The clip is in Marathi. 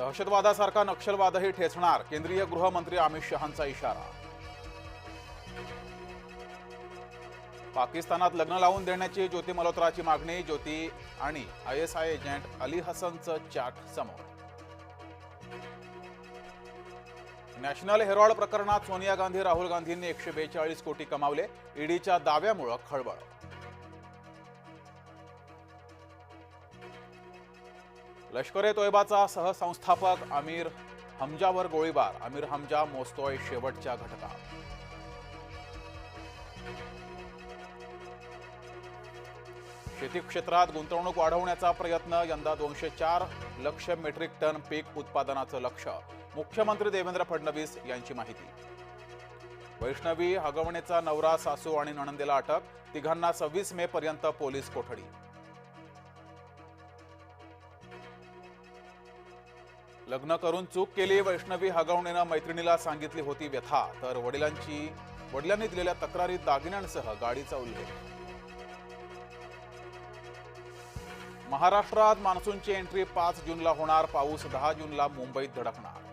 दहशतवादासारखा नक्षलवादही ठेचणार केंद्रीय गृहमंत्री अमित शहांचा इशारा. पाकिस्तानात लग्न लावून देण्याची ज्योती मल्होत्राची मागणी ज्योती आणि I S I agent Ali हसनचं chat समोर. नॅशनल हेरॉल्ड प्रकरणात सोनिया गांधी राहुल गांधींनी एकशे बेचाळीस कोटी कमावले ईडीच्या दाव्यामुळं खळबळ. लष्कर ए तोयबाचा सहसंस्थापक आमिर हमजावर गोळीबार. आमिर हमजा मोजतोय शेवटच्या घटका शेती क्षेत्रात गुंतवणूक वाढवण्याचा प्रयत्न यंदा दोनशे चार लक्ष मेट्रिक टन पीक उत्पादनाचं लक्ष्य मुख्यमंत्री देवेंद्र फडणवीस यांची माहिती. वैष्णवी हगवणेचा नवरा सासू आणि नणंदेला अटक तिघांना सव्वीस मे पर्यंत पोलीस कोठडी. लग्न करून चूक केली वैष्णवी हगवणेनं मैत्रिणीला सांगितली होती व्यथा तर वडिलांची वडिलांनी दिलेल्या तक्रारीत दागिन्यांसह गाडीचा उल्लेख. महाराष्ट्रात मान्सूनची एंट्री पाच जूनला होणार पाऊस दहा जूनला मुंबईत धडकणार.